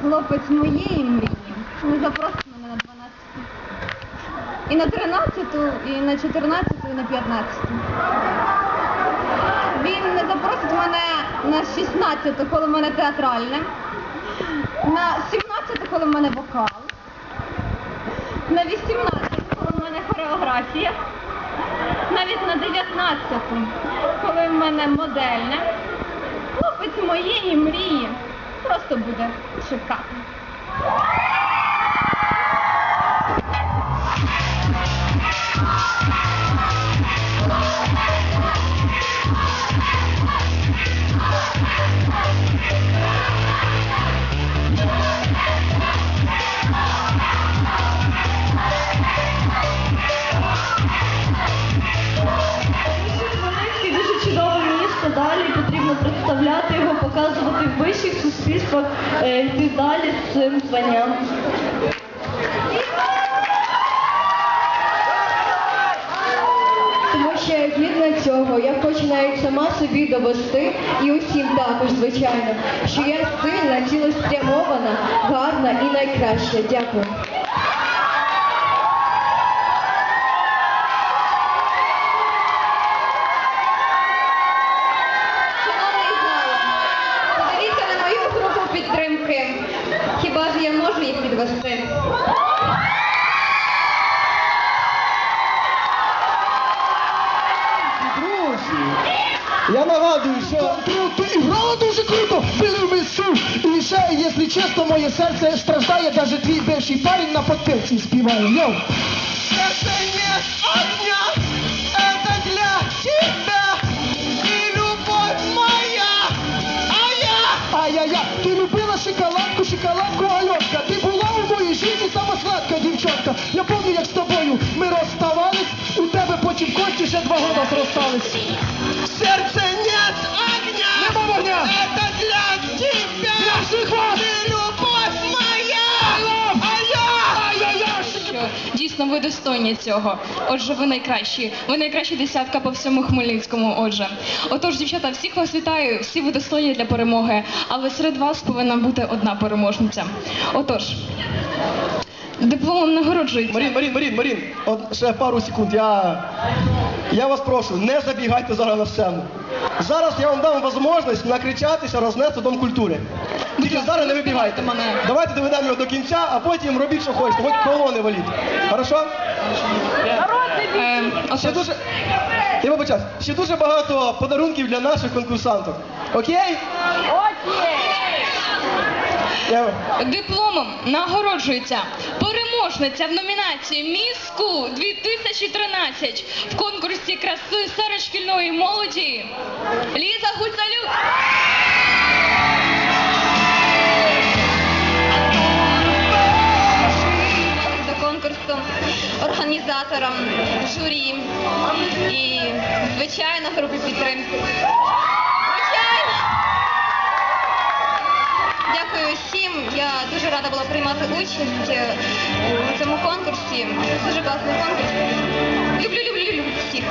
хлопець моєї мрії. Не запросить мене на 12 і на 13, і на 14, і на 15. Він не запросить мене на 16, коли в мене театральне, на 17, коли в мене вокал, на 18, коли в мене хореографія, навіть на 19, коли в мене модельне. Хлопець моєї мрії просто буде місто, далі потрібно представляти його, показувати вищих суспільствах, е, йти далі з цим званням. Тому що гідна цього, я хочу навіть сама собі довести і усім також, звичайно, що я сильна, цілеспрямована, гарна і найкраща. Дякую. ж я можу їх підвести? Друзі, я нагадую, що ти грала дуже круто, believe me true. І ще, якщо чесно, моє серце страждає, даже твій бивший парень на подпилці співає. Йоу. Это не огня, Зростались. В сердце нет огня, Нема вогня. это для тебя. Для всіх вас. Ти любовь моя, а я, а я, я. дійсно ви достойні цього. Отже, ви найкращі. Ви найкраща десятка по всьому Хмельницькому. Отже, отож, дівчата, всіх вас вітаю, всі ви достойні для перемоги, але серед вас повинна бути одна переможниця. Отож, дипломом нагороджується. Марін, Марін, Марін, Марін, от ще пару секунд. Я, я вас прошу, не забігайте зараз на сцену. Зараз я вам дам можливість накричатися, рознести дом культури. Тільки зараз не вибігайте. мене. Давайте доведемо його до кінця, а потім робіть, що хочете, хоч колони валіть. Хорошо? Е, Ще дуже. Я вибачаюсь, ще дуже багато подарунків для наших конкурсанток. Окей? Я... Дипломом нагороджується переможниця в номінації Міску 2013 в конкурсі краси серед шкільної молоді Ліза Гуцалюк. До конкурсу організаторам, журі і, звичайно, групі підтримки. Звичайно! Дякую всім. Я дуже рада була приймати участь е, у цьому конкурсі. Дуже класний конкурс. Люблю, люблю, люблю всіх.